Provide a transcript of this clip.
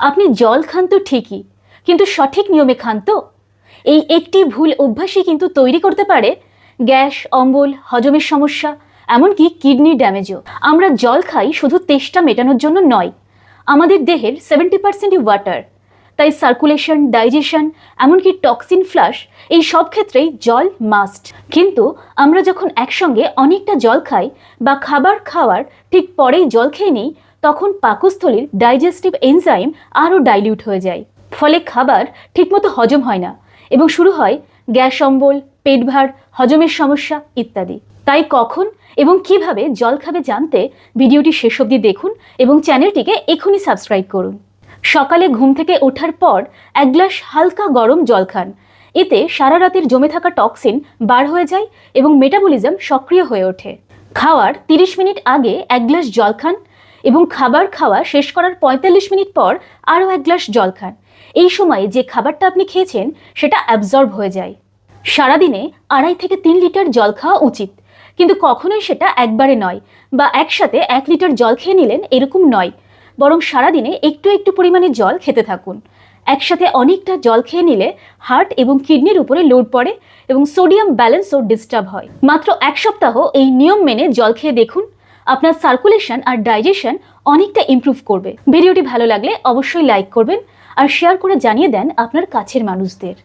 আপনি জল খান তো ঠিকই, কিন্তু সঠিক নিয়মে খান তো। এই একটি ভুল অভ্যাসই কিন্তু তৈরি করতে পারে গ্যাস, অম্বল, হজমের সমস্যা, এমনকি কিডনি ড্যামেজও। আমরা জল খাই শুধু তেষ্টা মেটানোর জন্য নয়, আমাদের দেহের সেভেন্টি পার্সেন্টই ওয়াটার তাই সার্কুলেশন ডাইজেশন এমনকি টক্সিন ফ্লাশ এই সব ক্ষেত্রেই জল মাস্ট কিন্তু আমরা যখন একসঙ্গে অনেকটা জল খাই বা খাবার খাওয়ার ঠিক পরেই জল খেয়ে নিই তখন পাকস্থলীর ডাইজেস্টিভ এনজাইম আরও ডাইলিউট হয়ে যায়। ফলে খাবার ঠিকমতো হজম হয় না এবং শুরু হয় গ্যাস অম্বল, পেট ভার, হজমের সমস্যা ইত্যাদি। তাই কখন এবং কীভাবে জল খাবে জানতে ভিডিওটি শেষ অবধি দেখুন এবং চ্যানেলটিকে এখনই সাবস্ক্রাইব করুন। সকালে ঘুম থেকে ওঠার পর এক গ্লাস হালকা গরম জল খান। এতে সারা রাতের জমে থাকা টক্সিন বার হয়ে যায় এবং মেটাবলিজম সক্রিয় হয়ে ওঠে। খাওয়ার তিরিশ মিনিট আগে এক গ্লাস জল খান এবং খাবার খাওয়া শেষ করার পঁয়তাল্লিশ মিনিট পর আরও এক গ্লাস জল খান। এই সময়ে যে খাবারটা আপনি খেয়েছেন, সেটা অ্যাবজর্ব হয়ে যায়। সারাদিনে আড়াই থেকে তিন লিটার জল খাওয়া উচিত। কিন্তু কখনোই সেটা একবারে নয় বা একসাথে এক লিটার জল খেয়ে নিলেন এরকম নয়। বরং সারাদিনে একটু একটু পরিমাণে জল খেতে থাকুন। একসাথে অনেকটা জল খেয়ে নিলে হার্ট এবং কিডনির উপরে লোড পড়ে এবং সোডিয়াম ব্যালেন্সও ডিস্টার্ব হয়। মাত্র এক সপ্তাহ এই নিয়ম মেনে জল খেয়ে দেখুন। আপনার সার্কুলেশন আর ডাইজেশন অনেকটা ইম্প্রুভ করবে। ভিডিওটি ভালো লাগলে অবশ্যই লাইক করবেন আর শেয়ার করে জানিয়ে দেন আপনার কাছের মানুষদের।